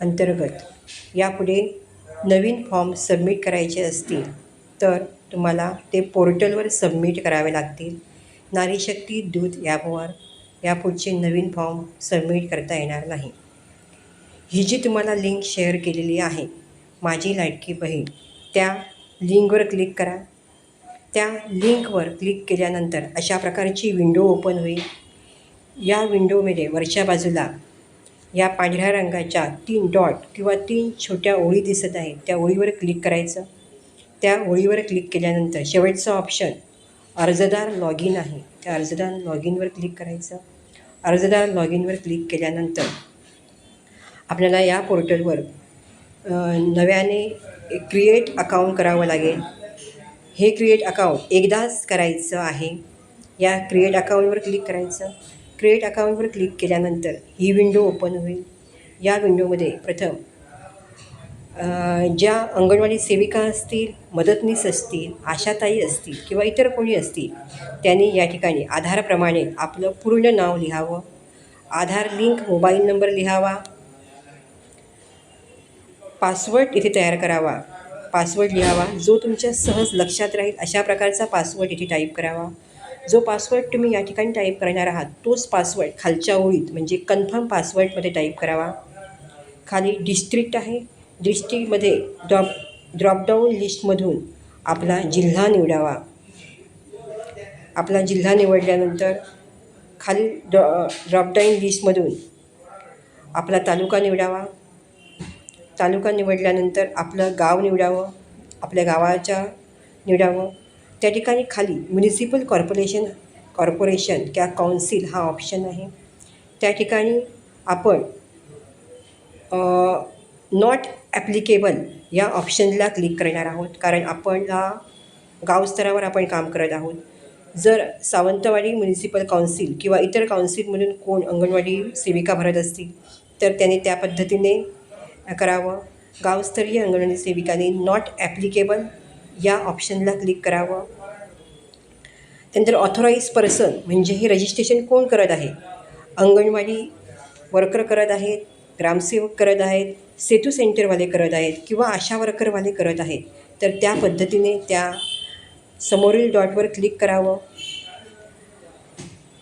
अंतर्गत. यापुढे नवीन form submit करायचे असतील तर तुम्हाला ते पोर्टलवर सबमिट करावे लागतील. नारीशक्ती दूत ॲपवर यापुढचे नवीन फॉर्म सबमिट करता येणार नाही. ही जी तुम्हाला लिंक शेअर केलेली आहे माझी लाडकी बहीण त्या लिंकवर क्लिक करा. त्या लिंकवर क्लिक केल्यानंतर अशा प्रकारची विंडो ओपन होईल. या विंडोमध्ये वरच्या बाजूला या पांढऱ्या रंगाच्या तीन डॉट किंवा तीन छोट्या ओळी दिसत आहेत. त्या ओळीवर क्लिक करायचं. त्या ओळीवर क्लिक केल्यानंतर शेवटचं ऑप्शन अर्जदार लॉग इन आहे. त्या अर्जदार लॉग इनवर क्लिक करायचं. अर्जदार लॉग इनवर क्लिक केल्यानंतर आपल्याला या पोर्टलवर नव्याने क्रिएट अकाउंट करावं लागेल. हे क्रिएट अकाउंट एकदाच करायचं आहे. या क्रिएट अकाउंटवर क्लिक करायचं. क्रिएट अकाउंटवर क्लिक केल्यानंतर ही विंडो ओपन होईल. या विंडोमध्ये प्रथम ज्या अंगणवाडी सेविका असतील मदतनीस असतील आशाताई असतील किंवा इतर कोणी असतील त्यांनी या ठिकाणी आधारप्रमाणे आपलं पूर्ण नाव लिहावं. आधार लिंक मोबाईल नंबर लिहावा. पासवर्ड इथे तयार करावा. पासवर्ड लिहावा. जो तुमच्या सहज लक्षात राहील अशा प्रकारचा पासवर्ड इथे टाईप करावा. जो पासवर्ड तुम्ही या ठिकाणी टाईप करणार आहात तोच पासवर्ड खालच्या ओळीत म्हणजे कन्फर्म पासवर्डमध्ये टाईप करावा. खाली डिस्ट्रिक्ट आहे. डिस्ट्रिक्टमध्ये ड्रॉप ड्रॉपडाऊन लिस्टमधून आपला जिल्हा निवडावा. आपला जिल्हा निवडल्यानंतर खाली ड्रॉ ड्रॉपडाऊन लिस्टमधून आपला तालुका निवडावा. तालुका निवडल्यानंतर आपलं गाव निवडावं. आपल्या गावाच्या निवडावं. त्या ठिकाणी खाली म्युनिसिपल कॉर्पोरेशन कॉर्पोरेशन किंवा काउन्सिल हा ऑप्शन आहे. त्या ठिकाणी आपण नॉट ॲप्लिकेबल या ऑप्शनला क्लिक करणार आहोत. कारण आपण हा गावस्तरावर आपण काम करत आहोत. जर सावंतवाडी म्युनिसिपल काउन्सिल किंवा इतर काउन्सिलमधून कोण अंगणवाडी सेविका भरत असतील तर त्यांनी त्या पद्धतीने करावं. गावस्तरीय अंगणवाडी सेविकाने नॉट ॲप्लिकेबल या ऑप्शनला क्लिक करावं. त्यानंतर ऑथोराईज पर्सन म्हणजे हे रजिस्ट्रेशन कोण करत आहे? अंगणवाडी वर्कर करत आहेत ग्रामसेवक करत आहेत सेतू सेंटरवाले करत आहेत किंवा आशा वर्करवाले करत आहेत. तर त्या पद्धतीने त्या समोरील डॉटवर क्लिक करावं.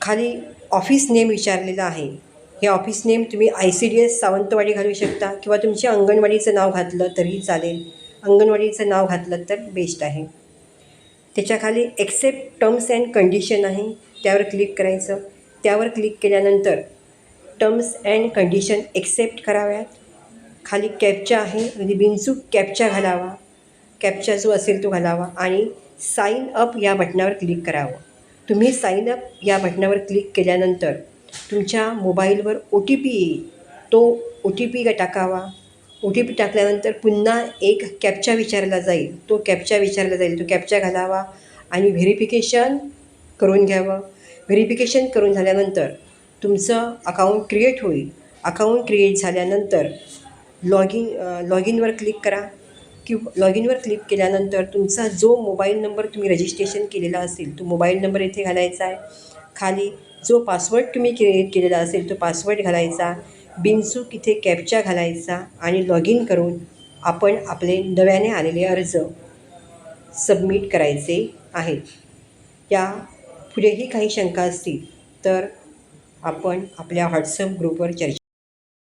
खाली ऑफिस नेम विचारलेलं आहे. हे ऑफिस नेम तुम्ही I C D S Sawantwadi घालू शकता किंवा तुमच्या अंगणवाडीचं नाव घातलं तरीही चालेल. अंगणवाडीचं नाव घातलं तर बेस्ट आहे. त्याच्याखाली एक्सेप्ट टर्म्स अँड कंडिशन आहे. त्यावर क्लिक करायचं. त्यावर क्लिक केल्यानंतर टर्म्स अँड कंडिशन एक्सेप्ट कराव्यात. खाली कॅपचा आहे. म्हणजे बिनचूक कॅपचा घालावा. कॅपचा जो असेल तो घालावा. आणि साईन अप या बटनावर क्लिक करावं. तुम्ही साईन अप या बटनावर क्लिक केल्यानंतर तुमच्या मोबाईलवर ओ टी पी येईल. तो ओ टी पी टाकावा. ओ टी पी टाकल्यानंतर पुन्हा एक कॅपचा विचारला जाईल. तो कॅपचा विचारला जाईल. तो कॅपचा घालावा आणि व्हेरिफिकेशन करून घ्यावं. व्हेरिफिकेशन करून झाल्यानंतर तुमचं अकाउंट क्रिएट होईल. अकाउंट क्रिएट झाल्यानंतर लॉग इन लॉग इनवर क्लिक करा. किंवा लॉग इनवर क्लिक केल्यानंतर तुमचा जो मोबाईल नंबर तुम्ही रजिस्ट्रेशन केलेला असेल तो मोबाईल नंबर इथे घालायचा आहे. खाली जो पासवर्ड तुम्ही क्रिएट केलेला असेल तो पासवर्ड घालायचा. बिनचूक इथे कॅपचा घालायचा आणि लॉग इन करून आपण आपले नव्याने आलेले अर्ज सबमिट करायचे आहेत. या पुढेही काही शंका असतील तर आपण आपल्या व्हॉट्सअप ग्रुपवर चर्चा